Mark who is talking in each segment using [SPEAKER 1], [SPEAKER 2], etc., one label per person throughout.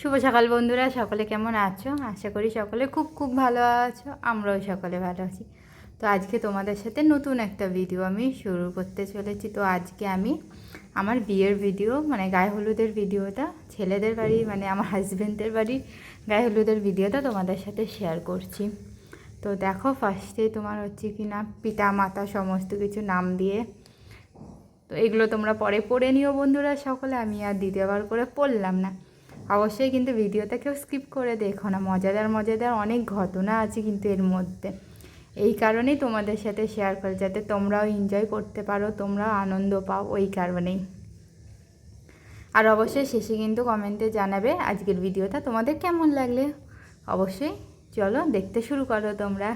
[SPEAKER 1] শুভ সকাল বন্ধুরা, সকলে কেমন আছো? আশা করি সকলে খুব খুব ভালো আছো, আমরাও সকলে ভালো আছি। তো আজকে তোমাদের সাথে নতুন একটা ভিডিও আমি শুরু করতে চলেছি। তো আজকে আমি আমার বিয়ের ভিডিও মানে গায়ে হলুদের ভিডিওটা ছেলেদের বাড়ি মানে আমার হাজব্যান্ডের বাড়ির গায়ে হলুদের ভিডিওটা তোমাদের সাথে শেয়ার করছি। তো দেখো ফার্স্টে তোমার হচ্ছে কি না পিতা, মাতা সমস্ত কিছু নাম দিয়ে। তো এগুলো তোমরা পরে পড়ে নিও বন্ধুরা, সকলে। আমি আর দ্বিতীয়বার করে পড়লাম না। অবশ্যই কিন্তু ভিডিওটা কেউ স্কিপ করে দেখো না। মজাদার মজাদার অনেক ঘটনা আছে কিন্তু এর মধ্যে। এই কারণেই তোমাদের সাথে শেয়ার করে, যাতে তোমরাও এনজয় করতে পারো, তোমরাও আনন্দ পাও ওই কারণেই। আর অবশ্যই শেষে কিন্তু কমেন্টে জানাবে আজকের ভিডিওটা তোমাদের কেমন লাগলে? অবশ্যই চলো দেখতে শুরু করো তোমরা।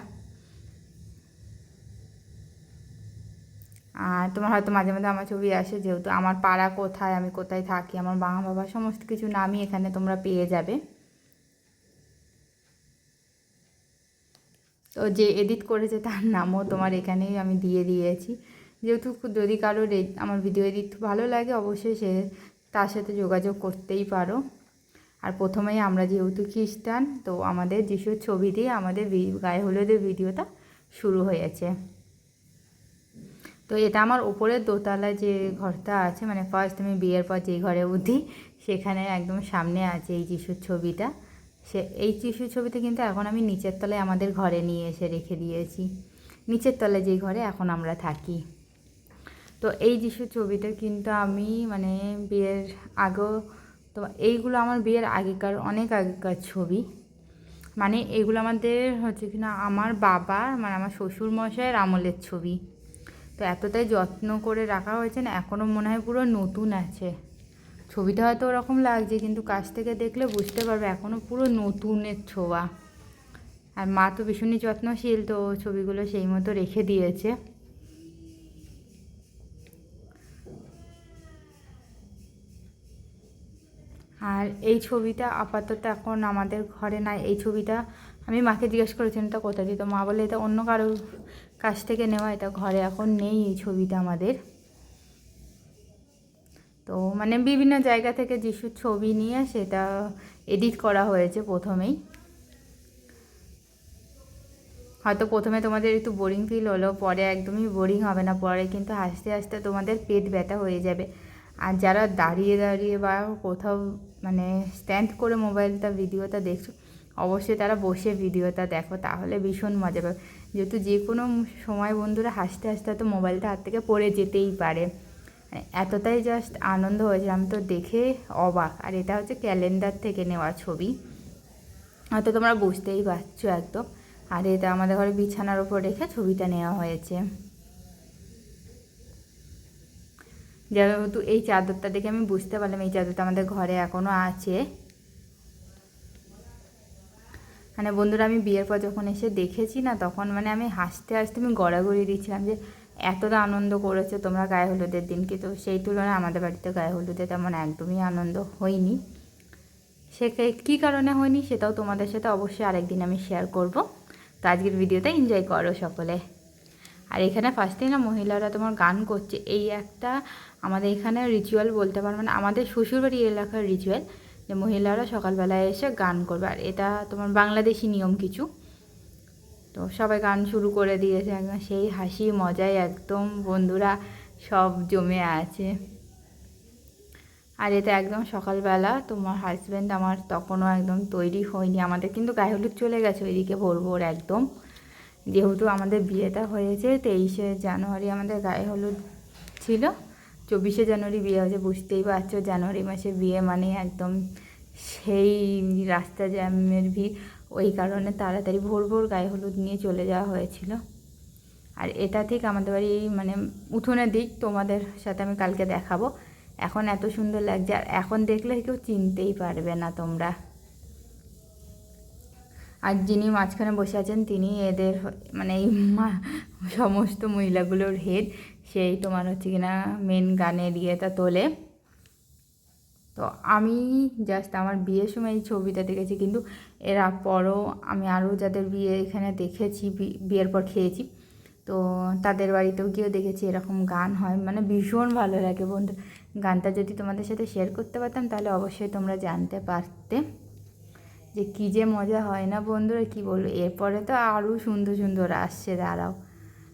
[SPEAKER 1] আর তোমার হয়তো মাঝে মাঝে আমার ছবি আসে যেহেতু আমার পাড়া কোথায়, আমি কোথায় থাকি, আমার মা বাবা সমস্ত কিছু নামই এখানে তোমরা পেয়ে যাবে। তো যে এডিট করেছে তার নামও তোমার এখানেই আমি দিয়ে দিয়েছি। যেহেতু যদি কারোর আমার ভিডিও এডিট ভালো লাগে অবশ্যই সে তার সাথে যোগাযোগ করতেই পারো। আর প্রথমেই আমরা যেহেতু খ্রিস্টান, তো আমাদের যিশুর ছবি দিয়ে আমাদের গায়ে হলুদের ভিডিওটা শুরু হয়েছে। তো এটা আমার উপরের দোতলায় যে ঘরটা আছে মানে ফার্স্ট আমি বিয়ের পর যে ঘরে উঠি, সেখানে একদম সামনে আছে এই যিশুর ছবিটা। সে, এই যিশুর ছবিতে কিন্তু এখন আমি নিচের তলায় আমাদের ঘরে নিয়ে এসে রেখে দিয়েছি। নিচের তলায় যে ঘরে এখন আমরা থাকি। তো এই যিশুর ছবিটা কিন্তু আমি মানে বিয়ের আগেও, তো এইগুলো আমার বিয়ের আগেকার, অনেক আগেকার ছবি। মানে এগুলো আমাদের হচ্ছে কিনা আমার বাবা মানে আমার শ্বশুর মশাইয়ের আমলের ছবি। তো এতটাই যত্ন করে রাখা হয়েছে না এখনও মনে হয় পুরো নতুন আছে। ছবিটা হয়তো ওরকম লাগছে, কিন্তু কাছ থেকে দেখলে বুঝতে পারবে এখনও পুরো নতুনের ছোঁয়া। আর মা তো ভীষণই যত্নশীল, তো ছবিগুলো সেই মতো রেখে দিয়েছে। আর এই ছবিটা আপাতত এখন আমাদের ঘরে নাই। এই ছবিটা আমি মাকে জিজ্ঞেস করেছিলাম এটা কোথায়? দিয়ে তো মা বলে এটা অন্য কারোর কাছ থেকে নেওয়া, এটা ঘরে এখন নেই এই ছবিটা আমাদের। তো মানে বিভিন্ন জায়গা থেকে যিশুর ছবি নিয়ে সেটা এডিট করা হয়েছে প্রথমেই। হয়তো প্রথমে তোমাদের একটু বোরিং ফিল হলো, পরে একদমই বোরিং হবে না, পরে কিন্তু হাসতে হাসতে তোমাদের পেট ব্যথা হয়ে যাবে। আর যারা দাঁড়িয়ে দাঁড়িয়ে বা কোথাও মানে স্ট্যান্ড করে মোবাইলটা, ভিডিওটা দেখছ, অবশ্যই তারা বসে ভিডিওটা দেখো, তাহলে ভীষণ মজা পাবে। যেহেতু যে কোনো সময় বন্ধুরা হাসতে হাসতে তো মোবাইলটা হাত থেকে পড়ে যেতেই পারে। মানে এতটাই জাস্ট আনন্দ হয়েছে আমি তো দেখে অবাক। আর এটা হচ্ছে ক্যালেন্ডার থেকে নেওয়া ছবি। হয়তো তোমরা বুঝতেই পারছ একদম। আর এটা আমাদের ঘরে বিছানার উপর রেখে ছবিটা নেওয়া হয়েছে। যেহেতু এই চাদরটা দেখে আমি বুঝতে পারলাম এই চাদরটা আমাদের ঘরে এখনও আছে। মানে বন্ধুরা, আমি বিয়ের পর যখন এসে দেখেছি না, তখন মানে আমি হাসতে হাসতে আমি গড়াগড়ি দিচ্ছিলাম যে, এতটা আনন্দ করেছে তোমরা গায়ে হলুদের দিনকে তো সেই তুলনায় আমাদের বাড়িতে গায়ে হলুদে তেমন একদমই আনন্দ হয়নি। সে কী কারণে হয়নি সেটাও তোমাদের সাথে অবশ্যই আরেকদিন আমি শেয়ার করব। তো আজকের ভিডিওটা এনজয় করো সকলে। আর এখানে ফার্স্টেই না মহিলারা তোমার গান করছে, এই একটা আমাদের এখানে রিচুয়াল বলতে পারো মানে আমাদের শ্বশুরবাড়ি এলাকার রিচুয়াল যে মহিলারা সকালবেলায় এসে গান করবে। আর এটা তোমার বাংলাদেশি নিয়ম কিছু। তো সবাই গান শুরু করে দিয়েছে, একদম সেই হাসি মজায় একদম, বন্ধুরা সব জমে আছে। আর এটা একদম সকালবেলা, তোমার হাজব্যান্ড আমার তখনও একদম তৈরি হয়নি। আমাদের কিন্তু গায়ে হলুদ চলে গেছে, ওইদিকে ভোর ভোর একদম। যেহেতু আমাদের বিয়েটা হয়েছে, তেইশে জানুয়ারি আমাদের গায়ে হলুদ ছিল। চব্বিশে জানুয়ারি বিয়ে হয়েছে বুঝতেই পারছ। জানুয়ারি মাসে বিয়ে মানে একদম সেই রাস্তা জ্যামের ভিড়। ওই কারণে তাড়াতাড়ি ভোর ভোর গায়ে হলুদ নিয়ে চলে যাওয়া হয়েছিল। আর এটা ঠিক আমাদের বাড়ি মানে উঠোনের দিক, তোমাদের সাথে আমি কালকে দেখাবো। এখন এত সুন্দর লাগছে, আর এখন দেখলে কেউ চিনতেই পারবে না তোমরা। আর যিনি মাঝখানে বসে আছেন, তিনি এদের মানে এই সমস্ত মহিলাগুলোর হেড সেই তোমার হচ্ছে কিনা মেন গানের ইয়েটা তোলে। তো আমি জাস্ট আমার বিয়ের সময় এই ছবিটা দেখেছি, কিন্তু এর পরও আমি আরও যাদের বিয়ে এখানে দেখেছি বিয়ের পর খেয়েছি, তো তাদের বাড়িতেও গিয়েও দেখেছি এরকম গান হয়। মানে ভীষণ ভালো লাগে বন্ধু। গানটা যদি তোমাদের সাথে শেয়ার করতে পারতাম, তাহলে অবশ্যই তোমরা জানতে পারতে যে কী যে মজা হয় না বন্ধুরা, কী বলব? এরপরে তো আরও সুন্দর সুন্দর আসছে, দাঁড়াও।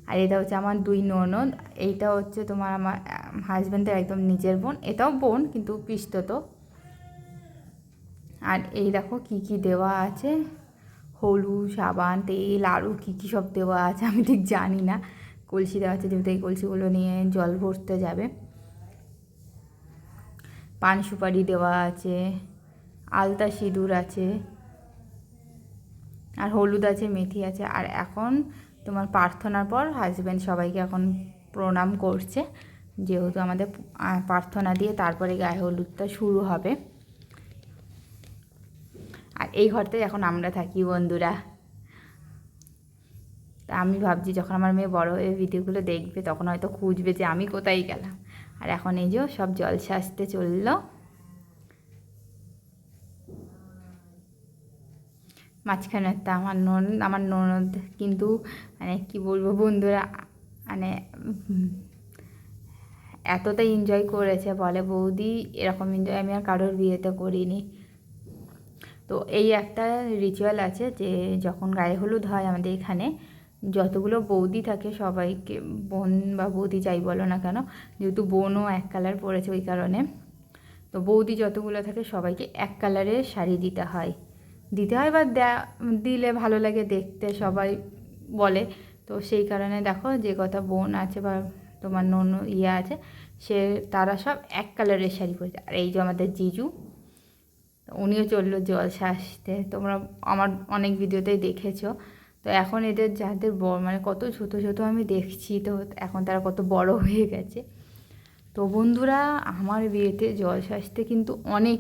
[SPEAKER 1] আর এটা হচ্ছে আমার দুই ননদ। এইটা হচ্ছে তোমার আমার হাজব্যান্ডের একদম নিজের বোন। এটাও বোন, কিন্তু পিস্ত তো। আর এই দেখো কি কি দেওয়া আছে। হলুদ, সাবান, তেল আরও কী কী সব দেওয়া আছে, আমি ঠিক জানি না। কলসি দেওয়া আছে, যেহেতু এই কলসিগুলো নিয়ে জল ভরতে যাবে। পান সুপারি দেওয়া আছে, আলতা সিঁদুর আছে, আর হলুদ আছে, মেথি আছে। আর এখন তোমার প্রার্থনার পর হাজব্যান্ড সবাইকে এখন প্রণাম করছে। যেহেতু আমাদের প্রার্থনা দিয়ে তারপরে গায়ে হলুদটা শুরু হবে। আর এই ঘরটাই এখন আমরা থাকি বন্ধুরা। তা আমি ভাবছি যখন আমার মেয়ে বড় হয়ে ভিডিওগুলো দেখবে, তখন হয়তো খুঁজবে যে আমি কোথায় গেলাম। আর এখন এই যে সব জলসা আসতে চলল। মাঝখানেরটা আমার ননদ আমার ননদ কিন্তু মানে কি বলব বন্ধুরা মানে উম, এতটাই এনজয় করেছে বলে বৌদি এরকম এনজয় আমি আর কারোর বিয়েতে করিনি। তো এই একটা রিচুয়াল আছে যে যখন গায়ে হলুদ হয় আমাদের এখানে যতগুলো বৌদি থাকে সবাইকে বোন বা বৌদি যাই বলো না কেন যেহেতু বোনও এক কালার পরেছে ওই কারণে তো বৌদি যতগুলো থাকে সবাইকে এক কালারের শাড়ি দিতে হয়। দিতে হয় বা দিলে ভালো লাগে দেখতে, সবাই বলে। তো সেই কারণে দেখো যে কথা বোন আছে বা তোমার নন ইয়ে আছে, সে, তারা সব এক কালারের শাড়ি পরেছে। আর এই যে আমাদের জিজু, উনিও চলল জল সাজতে তোমরা আমার অনেক ভিডিওতেই দেখেছ। তো এখন এদের যাদের বড় মানে কত ছোট ছোট আমি দেখছি, তো এখন তারা কত বড় হয়ে গেছে। তো বন্ধুরা, আমার বিয়েতে জল সাজতে কিন্তু অনেক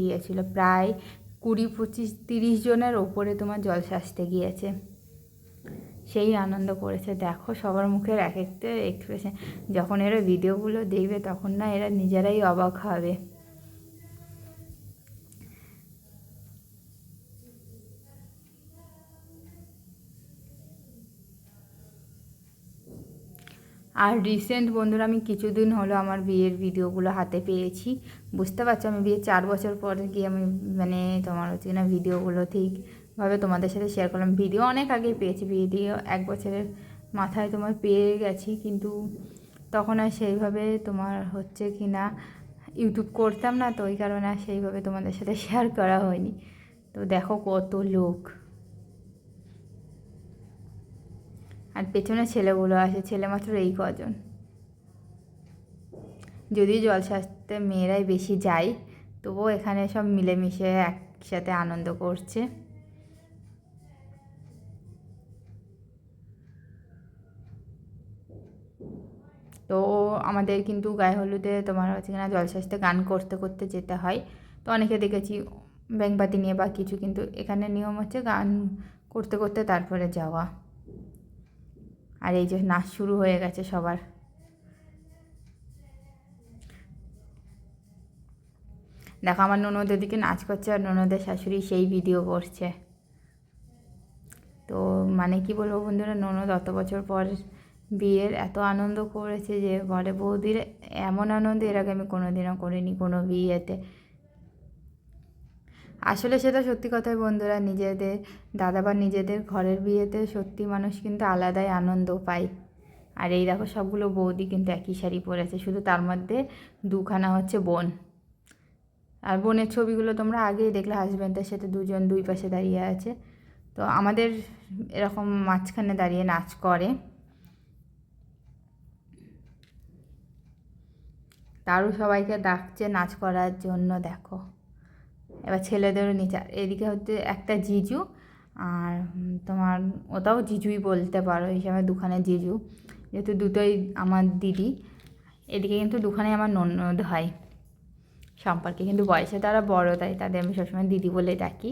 [SPEAKER 1] গিয়েছিল প্রায় কুড়ি, পঁচিশ, তিরিশ জনের ওপরে তোমার জল সাজতে গিয়েছে। সেই আনন্দ করেছে। দেখো সবার মুখের এক একটা এক্সপ্রেশন যখন এরা ভিডিওগুলো দেখবে, তখন না এরা নিজেরাই অবাক হবে। আর রিসেন্ট বন্ধুরা, আমি কিছুদিন হলো আমার বিয়ের ভিডিওগুলো হাতে পেয়েছি। বুঝতে পারছ, আমি বিয়ের চার বছর পর গিয়ে আমি মানে তোমার হচ্ছে না ভিডিওগুলো ঠিকভাবে তোমাদের সাথে শেয়ার করলাম। ভিডিও অনেক আগে পেয়েছি ভিডিও এক বছরের মাথায় তোমার পেয়ে গেছি, কিন্তু তখন আর সেইভাবে তোমার হচ্ছে কি না ইউটিউব করতাম না, তো ওই কারণে আর সেইভাবে তোমাদের সাথে শেয়ার করা হয়নি। তো দেখো কত লোক। আর পেছনে ছেলেগুলো আছে, ছেলে মাত্র এই কজন। যদিও জল সাজতে মেয়েরাই বেশি যায়, তবুও এখানে সব মিলেমিশে একসাথে আনন্দ করছে। তো আমাদের কিন্তু গায়ে হলুদে তোমার হচ্ছে কিনা জলসাজতে গান করতে করতে যেতে হয়। তো অনেকে দেখেছি ব্যাংপাতি নিয়ে বা কিছু, কিন্তু এখানে নিয়ম হচ্ছে গান করতে করতে তারপরে যাওয়া। আর এই যে নাচ শুরু হয়ে গেছে সবার। দেখো, আমার ননদ ওদিকে নাচ করছে আর ননদের শাশুড়ি সেই ভিডিও করছে। তো মানে কি বলব বন্ধুরা, ননদ অত বছর পর বিয়ের এত আনন্দ করেছে যে, বলে বৌদির এমন আনন্দ এর আগে আমি কোনোদিনও করিনি কোনো বিয়েতে। আসলে সেটা সত্যি কথাই বন্ধুরা, নিজেদের দাদা বা নিজেদের ঘরের বিয়েতে সত্যি মানুষ কিন্তু আলাদাই আনন্দ পায়। আর এই দেখো সবগুলো বৌদি কিন্তু একই শাড়ি পরেছে, শুধু তার মধ্যে দুখানা হচ্ছে বোন। আর বোনের ছবিগুলো তোমরা আগেই দেখলে হাজব্যান্ডের সাথে দুজন দুই পাশে দাঁড়িয়ে আছে। তো আমাদের এরকম মাঝখানে দাঁড়িয়ে নাচ করে। তারও সবাইকে ডাকছে নাচ করার জন্য, দেখো। এবার ছেলেদেরও নিচে, আর এদিকে হচ্ছে একটা জিজু, আর তোমার ওটাও জিজুই বলতে পারো হিসাবে দুখানে জিজু, যেহেতু দুটোই আমার দিদি, এদিকে কিন্তু দুখানে আমার ননদ হয়। সম্পর্কে কিন্তু বয়সে তারা বড়, তাই তাদের আমি সবসময় দিদি বলে ডাকি।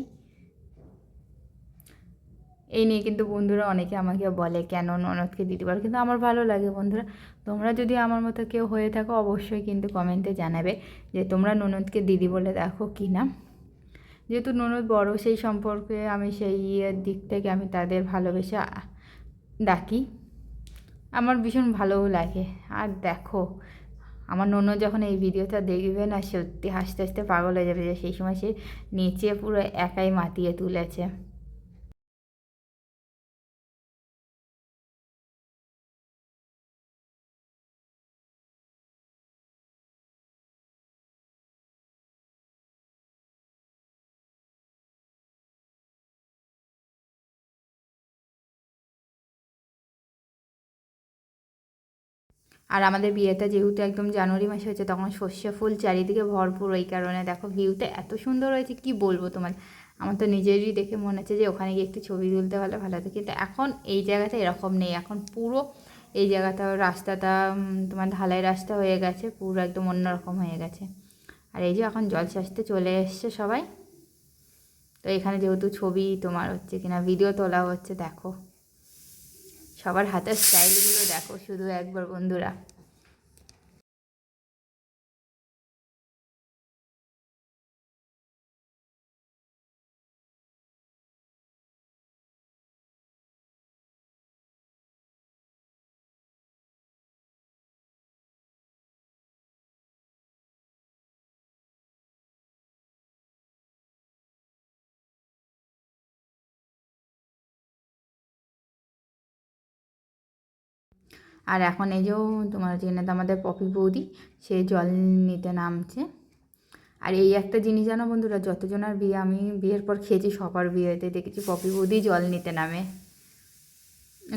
[SPEAKER 1] এই নিয়ে কিন্তু বন্ধুরা অনেকে আমাকে বলে, কেন ননদকে দিতে পারো কিন্তু আমার ভালো লাগে বন্ধুরা। তোমরা যদি আমার মতো কেউ হয়ে থাকো, অবশ্যই কিন্তু কমেন্টে জানাবে যে তোমরা ননদকে দিদি বলে দেখো কি না যেহেতু ননদ বড়, সেই সম্পর্কে আমি সেই ইয়ের দিক থেকে আমি তাদের ভালোবেসে ডাকি। আমার ভীষণ ভালোও লাগে। আর দেখো, আমার ননদ যখন এই ভিডিওটা দেখবে না, সত্যি হাসতে হাসতে পাগল হয়ে যাবে যে সেই সময় সে নিচে পুরো একাই মাতিয়ে তুলেছে। আর আমাদের বিয়েটা যেহেতু একদম জানুয়ারি মাসে হয়েছে, তখন সর্ষে ফুল চারিদিকে ভরপুর ওই কারণে। দেখো ভিউটা এত সুন্দর হয়েছে, কি বলব তোমার? আমার তো নিজেরই দেখে মনে হচ্ছে যে ওখানে গিয়ে একটু ছবি তুলতে পারলে ভালো হতো। কিন্তু এখন এই জায়গাটা এরকম নেই। এখন পুরো এই জায়গাটা, রাস্তাটা তোমার ঢালাই রাস্তা হয়ে গেছে, পুরো একদম অন্যরকম হয়ে গেছে। আর এই যে এখন জল সাজতে চলে এসছে সবাই। তো এখানে যেহেতু ছবি তোমার হচ্ছে কিনা ভিডিও তোলা হচ্ছে, দেখো। সবার হাতের স্টাইলগুলো দেখো শুধু একবার বন্ধুরা। আর এখন এই যে তোমার যেখানে আমাদের পপি বৌদি, সে জল নিতে নামছে। আর এই একটা জিনিস জানো বন্ধুরা, যতজনের বিয়ে আমি বিয়ের পর খেয়েছি, সবার বিয়েতে দেখেছি পপি বৌদি জল নিতে নামে।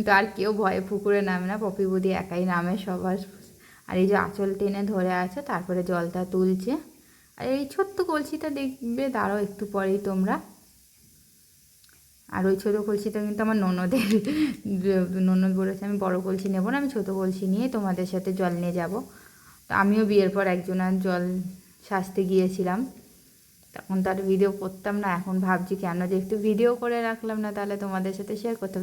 [SPEAKER 1] তো আর কেউ ভয়ে পুকুরে নামে না, পপি বৌদি একাই নামে সবার। আর এই যে আঁচল টেনে ধরে আছে, তারপরে জলটা তুলছে। আর এই ছোট্ট কলসিটা দেখবে দাঁড়াও একটু পরেই তোমরা। আর ওই ছোটো কলসিটা কিন্তু আমার ননদের, ননদ বলেছে আমি বড় কলসি নেব না, আমি ছোটো কলসি নিয়ে তোমাদের সাথে জল নিয়ে যাব। তো আমিও বিয়ের পর একজনের জল সাজতে গিয়েছিলাম। তখন তার ভিডিও করতাম না, এখন ভাবছি কেন যে একটু ভিডিও করে রাখলাম না, তাহলে তোমাদের সাথে শেয়ার করতে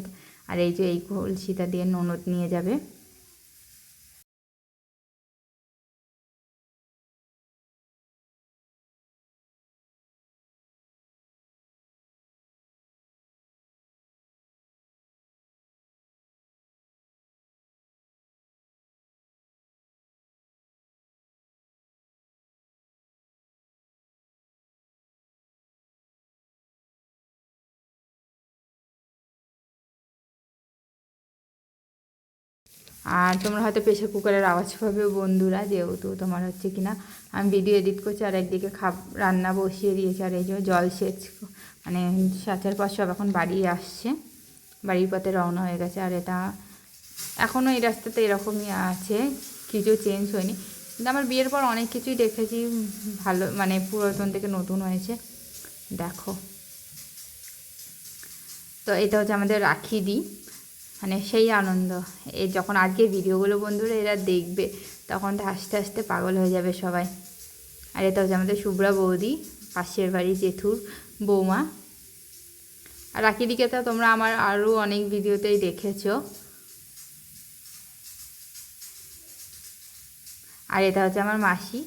[SPEAKER 1] আর এই যে এই কলসিটা দিয়ে ননদ নিয়ে যাবে। আর তোমরা হয়তো প্রেশার কুকারের আওয়াজ পাবে বন্ধুরা, যেহেতু তোমার হচ্ছে কিনা আমি ভিডিও এডিট করছি আর একদিকে খাব, রান্না বসিয়ে দিয়েছি আর এই যে জল সেচ মানে সাঁচার পর সব এখন বাড়ি আসছে। বাড়ির পথে রওনা হয়ে গেছে আর এটা এখনও এই রাস্তাতে এরকমই আছে, কিছু চেঞ্জ হয়নি। কিন্তু আমার বিয়ের পর অনেক কিছুই দেখেছি, ভালো মানে পুরাতন থেকে নতুন হয়েছে। দেখো। তো এটা হচ্ছে আমাদের রাখি দিই মানে সেই আনন্দ। এই যখন আজকে ভিডিওগুলো বন্ধুরা এরা দেখবে, তখন তো আস্তে আস্তে পাগল হয়ে যাবে সবাই। আর এটা হচ্ছে আমাদের শুভ্রা বৌদি, পাশের বাড়ি জেঠুর বৌমা। আর রাখি দিকে তো তোমরা আমার আরও অনেক ভিডিওতেই দেখেছ। আর এটা হচ্ছে আমার মাসি।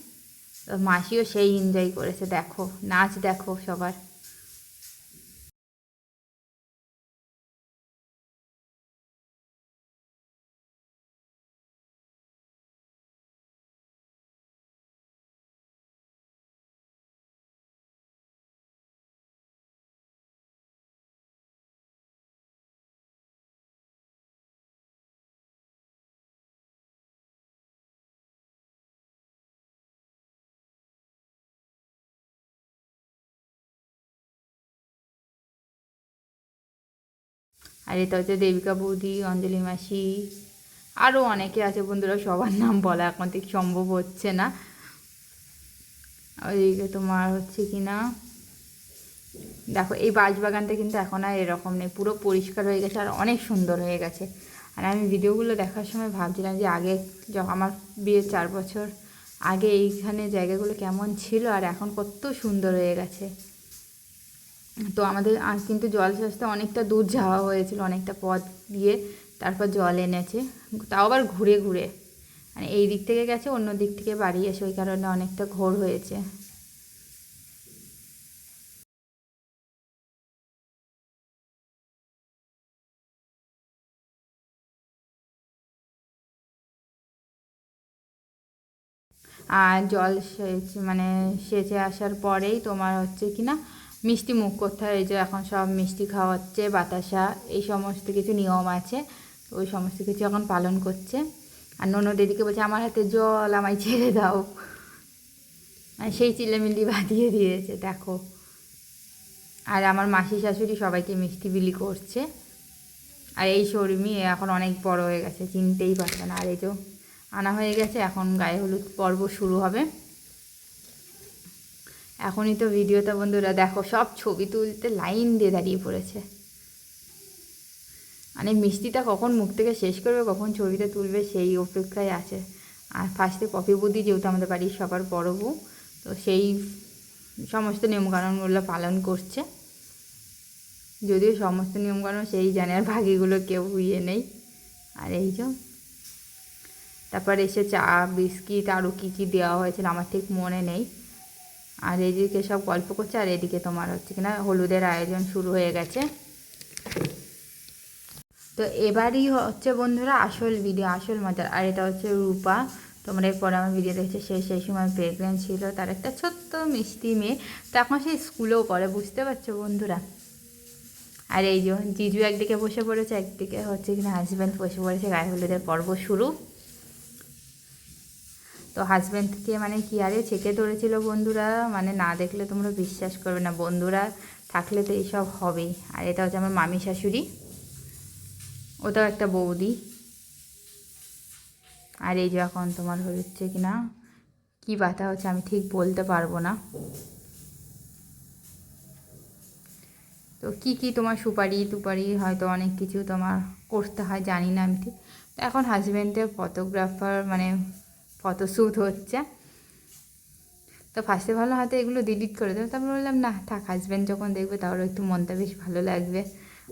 [SPEAKER 1] মাসিও সেই এনজয় করেছে, দেখো, নাচ দেখো সবার। আর এটা হচ্ছে দেবিকা বৌদি, অঞ্জলি মাসি আরও অনেকে আছে বন্ধুরা, সবার নাম বলা এখন ঠিক সম্ভব হচ্ছে না। ওইদিকে তোমার হচ্ছে কি না দেখো, এই বাগানটা কিন্তু এখন আর এরকম নেই, পুরো পরিষ্কার হয়ে গেছে আর অনেক সুন্দর হয়ে গেছে। আর আমি ভিডিওগুলো দেখার সময় ভাবছিলাম যে আগে যখন আমার বিয়ের চার বছর আগে এইখানে জায়গাগুলো কেমন ছিল আর এখন কত সুন্দর হয়ে গেছে। তো আমাদের আজ কিন্তু জল সাজতে অনেকটা দূর যাওয়া হয়েছিল, অনেকটা পথ দিয়ে তারপর জল এনেছে। তাও আবার ঘুরে ঘুরে। মানে এই দিক থেকে গেছে, অন্য দিক থেকে বাড়ি এসে ওই কারণে অনেকটা ঘোর হয়েছে। আর জল সেচ মানে সেচে আসার পরেই তোমার হচ্ছে কি না মিষ্টি মুখ করতে হয়, এই যে এখন সব মিষ্টি খাওয়াচ্ছে, বাতাসা, এই সমস্ত কিছু নিয়ম আছে তো ওই সমস্ত কিছু এখন পালন করছে। আর ননদ এদিকে বলছে, আমার হাতে জল, আমায় ছেড়ে দাও। আর সেই চিলেমিলি বাঁধিয়ে দিয়েছে, দেখো। আর আমার মাসি শাশুড়ি সবাইকে মিষ্টি বিলি করছে। আর এই শর্মি এখন অনেক বড় হয়ে গেছে, চিনতেই পারবে না। আর এই যে আনা হয়ে গেছে, এখন গায়ে হলুদ পর্ব শুরু হবে। এখনই তো ভিডিওটা বন্ধুরা দেখো সব ছবি তুলতে লাইন দিয়ে দাঁড়িয়ে পড়েছে। মানে মিষ্টিটা কখন মুখ থেকে শেষ করবে, কখন ছবিটা তুলবে সেই অপেক্ষায় আছে। আর ফার্স্টে কফি বুদ্ধি যেহেতু আমাদের বাড়ির সবার বড় বউ, তো সেই সমস্ত নিয়মকানুনগুলো পালন করছে। যদিও সমস্ত নিয়মকানুন সেই জানে আর বাকিগুলো কেউ ইয়ে নেই। আর এই যে তারপর এসে চা বিস্কিট আরও কী কী দেওয়া হয়েছিল আমার ঠিক মনে নেই। আর এদিকে সব গল্প করছে, আর এদিকে তোমার হচ্ছে কিনা হলুদের আয়োজন শুরু হয়ে গেছে। তো এবারই হচ্ছে বন্ধুরা আসল ভিডিও আসল মজার। আর এটা হচ্ছে রূপা। তোমরা এরপরে আমার ভিডিও দেখছে, সে সেই সময় প্রেগনেন্ট ছিল, তার একটা ছোট্ট মিষ্টি মেয়ে। তো এখন সে স্কুলেও করে বুঝতে পারছ বন্ধুরা? আর এই যে জিজু একদিকে বসে পড়েছে, একদিকে হচ্ছে কিনা হাজব্যান্ড বসে পড়েছে, গায়ে হলুদের পর্ব শুরু। তো হাজব্যান্ডকে মানে কি আরে ছেঁকে ধরেছিল বন্ধুরা? মানে না দেখলে তোমরা বিশ্বাস করবে না, বন্ধুরা থাকলে তো এইসব হবেই। আর এটা হচ্ছে আমার মামি শাশুড়ি, ওটাও একটা বৌদি। আর এই যে এখন তোমার হচ্ছে কি না, কী ব্যথা হচ্ছে আমি ঠিক বলতে পারব না। তো কি কি তোমার সুপারি টুপারি হয়তো অনেক কিছু তোমার করতে হয় জানি না আমি ঠিক। তো এখন হাজব্যান্ডের ফটোগ্রাফার মানে ফটোশ্যুট হচ্ছে। তো ফার্স্টে ভালো হাতে এগুলো ডিলিট করে দেবো তারপর বললাম, না, থাক হাজব্যান্ড যখন দেখবে তাহলে একটু মনটা বেশ ভালো লাগবে।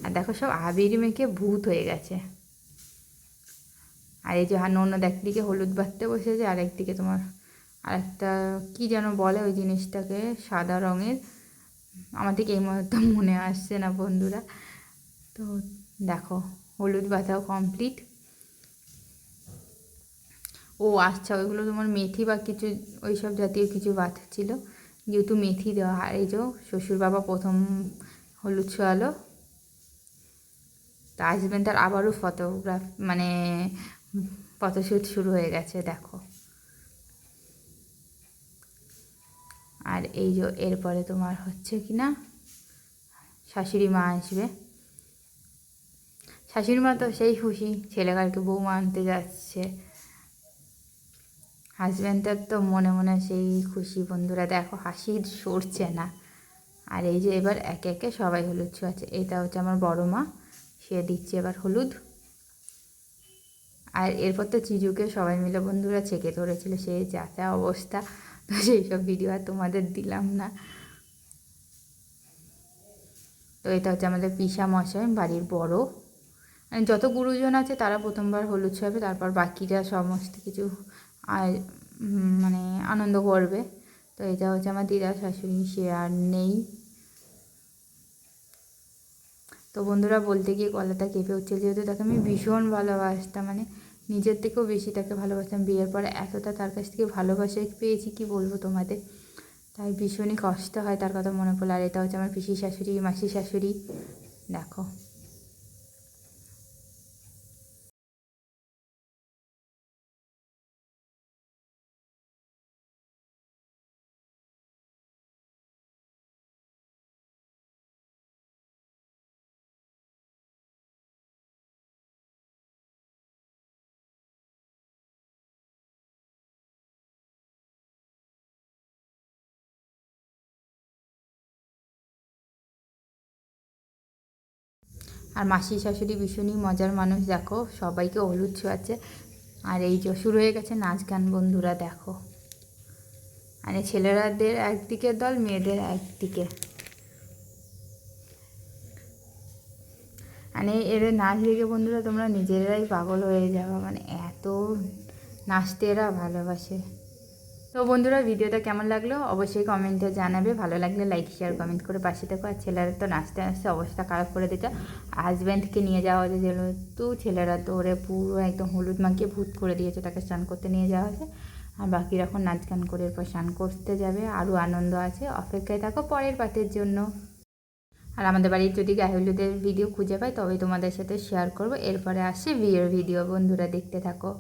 [SPEAKER 1] আর দেখো সব আবির মেখে ভূত হয়ে গেছে। আর এই যে অন্য একদিকে হলুদ বাঁধতে বসেছে, আর একদিকে তোমার আর একটা কী যেন বলে ওই জিনিসটাকে, সাদা রঙের। আমার থেকে এই মুহূর্তে মনে আসছে না বন্ধুরা। তো দেখো, হলুদ বাঁধাও কমপ্লিট ও আচ্ছা ওইগুলো তোমার মেথি বা কিছু ওই সব জাতীয় কিছু ছিল। যেহেতু মেথি দেওয়া আর এই যে শ্বশুর বাবা প্রথম হলুদ ছোয়ালো তা হাজব্যান্ড তার আবারও ফটোগ্রাফ মানে ফটোশ্যুট শুরু হয়ে গেছে, দেখো। আর এই যে এরপরে তোমার হচ্ছে কি না, শাশুড়ি মা আসবে। শাশুড়ি মা তো সেই খুশি ছেলেকারকে বৌমা আনতে যাচ্ছে। হাজব্যান্ডের তো মনে মনে সেই খুশি বন্ধুরা, দেখো হাসি সরছে না। আর এই যে এবার একে একে সবাই হলুদ ছোঁয়াচ্ছে। এটা হচ্ছে আমার বড় মা, সে দিচ্ছে এবার হলুদ। আর এরপর তো চিজুকে সবাই মিলে বন্ধুরা ছেঁকে ধরেছিল, সে যা যা অবস্থা। তো সেই সব ভিডিও আর তোমাদের দিলাম না। তো এটা হচ্ছে আমাদের পিসা মশাই, বাড়ির বড়। মানে যত গুরুজন আছে তারা প্রথমবার হলুদ ছোঁয়াবে, তারপর বাকিরা সমস্ত কিছু মানে আনন্দ করবে। তো এটা হচ্ছে আমার দিদা, শাশুড়ি, সে আর নেই। তো বন্ধুরা, বলতে গিয়ে গলাটা কেঁপে উঠছে। যেহেতু তাকে আমি ভীষণ ভালোবাসতাম মানে নিজের থেকেও বেশি তাকে ভালোবাসতাম। বিয়ের পরে এতটা তার কাছ থেকে ভালোবাসা পেয়েছি, কি বলব তোমাদের? তাই ভীষণই কষ্ট হয় তার কথা মনে পড়ল। আর এটা হচ্ছে আমার পিসি শাশুড়ি মাসি শাশুড়ি। দেখো। আর মাসি শাশুড়ি ভীষণই মজার মানুষ, দেখো, সবাইকে হলুদ ছোঁয়াচ্ছে। আর এই যে শুরু হয়ে গেছে নাচ গান, বন্ধুরা, দেখো। মানে ছেলেরাদের একদিকের দল, মেয়েদের একদিকে। মানে এদের নাচ দেখে, বন্ধুরা, তোমরা নিজেরাই পাগল হয়ে যাবে। মানে এত নাচতে এরা ভালোবাসে। তো বন্ধুরা, ভিডিওটা কেমন লাগল? অবশ্যই কমেন্টে জানাবে। ভালো লাগলে লাইক শেয়ার কমেন্ট করে পাশে থাকো। আর ছেলেরা তো নাচতে নাচতে অবস্থা খারাপ করে দিত হাজব্যান্ডকে নিয়ে যাওয়া হয়েছে যেহেতু, ছেলেরা তো ওরে পুরো একদম হলুদ মাখিয়ে ভূত করে দিয়েছে। তাকে স্নান করতে নিয়ে যাওয়া হয়েছে। আর বাকিরা এখন নাচ গান করে এরপর স্নান করতে যাবে। আরও আনন্দ আছে। অপেক্ষায় থাকো পরের পার্টের জন্য। আর আমাদের বাড়ির যদি গায়ে হলুদের ভিডিও খুঁজে পাই তবে তোমাদের সাথে শেয়ার করব। এরপরে আসে বিয়ের ভিডিও বন্ধুরা, দেখতে থাকো।